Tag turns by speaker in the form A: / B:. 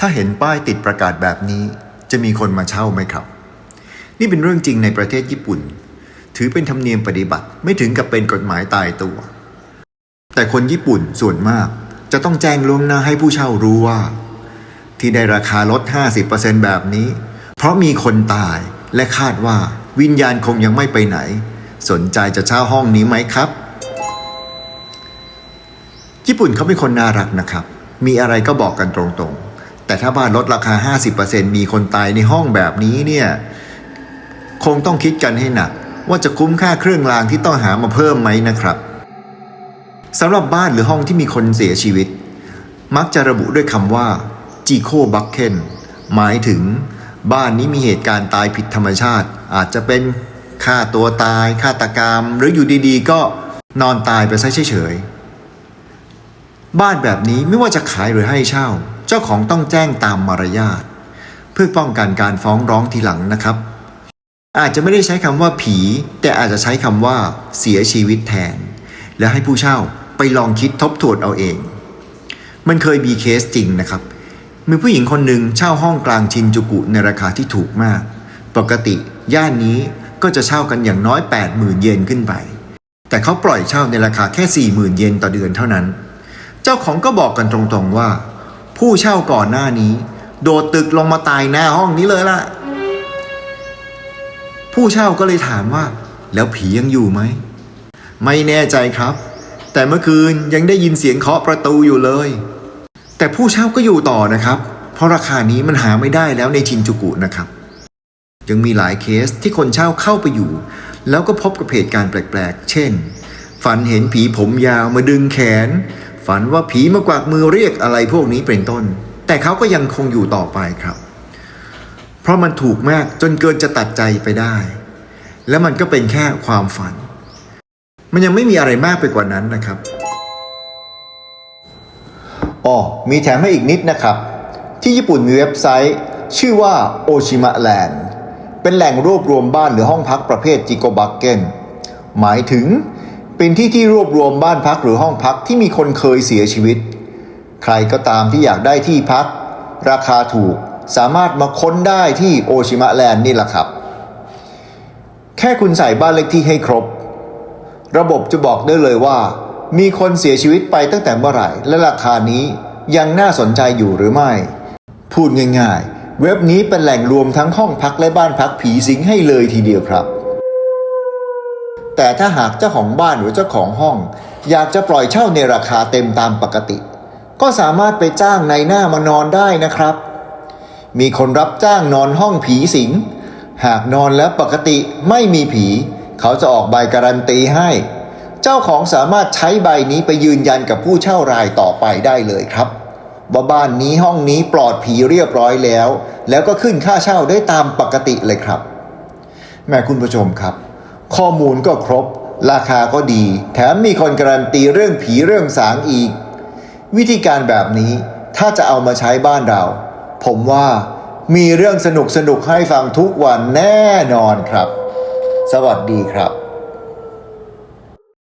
A: ถ้าเห็นป้ายติดประกาศแบบนี้ จะมีคนมาเช่าไหมครับ นี่เป็นเรื่องจริงในประเทศญี่ปุ่น ถือเป็นธรรมเนียมปฏิบัติไม่ถึงกับเป็นกฎหมายตายตัว แต่คนญี่ปุ่นส่วนมากจะต้องแจ้งล่วงหน้าให้ผู้เช่ารู้ว่า ที่ได้ราคาลด 50%แบบนี้ เพราะมีคนตายและคาดว่าวิญญาณคงยังไม่ไปไหน สนใจจะเช่าห้องนี้ไหมครับ ญี่ปุ่นเขาเป็นคนน่ารักนะครับ มีอะไรก็บอกกันตรงๆ แต่ถ้าบ้านลดราคา 50%มีคนตายในห้องแบบนี้เนี่ย คงต้องคิดกันให้หนัก ว่าจะคุ้มค่าเครื่องรางที่ต้องหามาเพิ่มไหมนะครับสำหรับบ้านหรือห้องที่มีคนเสียชีวิต มักจะระบุด้วยคำว่าจีโคบักเคนหมายถึงบ้านนี้มีเหตุการณ์ตายผิดธรรมชาติ อาจจะเป็นฆ่าตัวตายฆาตกรรม หรืออยู่ดีๆ ก็นอนตายไปซะเฉยๆบ้านแบบนี้ไม่ว่าจะขายหรือให้เช่า เจ้าของต้องแจ้งตามมารยาทเพื่อป้องกันการฟ้องร้องทีหลังนะครับ อาจจะไม่ได้ใช้คำว่าผี แต่อาจจะใช้คำว่าเสียชีวิตแทน และให้ผู้เช่าไปลองคิดทบทวนเอาเอง มันเคยมีเคสจริงนะครับ มีผู้หญิงคนหนึ่งเช่าห้องกลางชินจูกุในราคาที่ถูกมาก ปกติย่านนี้ก็จะเช่ากันอย่างน้อย 80,000 เยนขึ้นไป แต่เขาปล่อยเช่าในราคาแค่ 40,000 เยนต่อเดือนเท่านั้น เจ้าของก็บอกกันตรงๆว่า ผู้เช่าก่อนหน้านี้ โดดตึกลงมาตายหน้าห้องนี้เลยล่ะ ผู้เช่าก็เลยถามว่า แล้วผียังอยู่ไหม ไม่แน่ใจครับ แต่เมื่อคืนยังได้ยินเสียงเคาะประตูอยู่เลย แต่ผู้เช่าก็อยู่ต่อนะครับ เพราะราคานี้มันหาไม่ได้แล้วในชินจูกุนะครับ ยังมีหลายเคสที่คนเช่าเข้าไปอยู่ แล้วก็พบกับเหตุการณ์แปลกๆ เช่น ฝันเห็นผีผมยาวมาดึงแขน ฝันว่าผีมากวักมือเรียกอะไรพวกนี้เป็นต้น แต่เขาก็ยังคงอยู่ต่อไปครับ เพราะมันถูกมากจนเกินจะตัดใจไปได้ และมันก็เป็นแค่ความฝัน มันยังไม่มีอะไรมากไปกว่านั้นนะครับอ๋อมีแถมให้อีกนิดนะครับ ที่ญี่ปุ่นมีเว็บไซต์ ชื่อว่าโอชิมะแลนด์เป็นแหล่งรวบรวมบ้านหรือห้องพักประเภทจิโกบักเกนหมายถึง เป็นที่ที่รวบรวมบ้านพักหรือห้องพักที่มีคนเคยเสียชีวิต ใครก็ตามที่อยากได้ที่พัก ราคาถูกสามารถมาค้นได้ที่โอชิมะแลนด์นี่แหละครับ แค่คุณใส่บ้านเลขที่ให้ครบ ระบบจะบอกได้เลยว่า มีคนเสียชีวิตไปตั้งแต่เมื่อไหร่ และราคานี้ยังน่าสนใจอยู่หรือไม่ พูดง่ายๆ เว็บนี้เป็นแหล่งรวมทั้งห้องพักและบ้านพักผีสิงให้เลยทีเดียวครับ แต่ถ้าหากเจ้าของบ้านหรือเจ้าของห้อง อยากจะปล่อยเช่าในราคาเต็มตามปกติ ก็สามารถไปจ้างในหน้ามานอนได้นะครับ มีคนรับจ้างนอนห้องผีสิง หากนอนแล้วปกติไม่มีผี เขาจะออกใบการันตีให้ เจ้าของสามารถใช้ใบนี้ไปยืนยันกับผู้เช่ารายต่อไปได้เลยครับว่าบ้านนี้ห้องนี้ปลอดผีเรียบร้อยแล้ว แล้วก็ขึ้นค่าเช่าได้ตามปกติเลยครับ แม่คุณผู้ชมครับ ข้อมูลก็ครบ ราคาก็ดี แถมมีคนการันตีเรื่องผีเรื่องสางอีก วิธีการแบบนี้ถ้าจะเอามาใช้บ้านเรา ผมว่ามีเรื่องสนุกสนุกให้ฟังทุกวันแน่นอนครับ สวัสดีครับ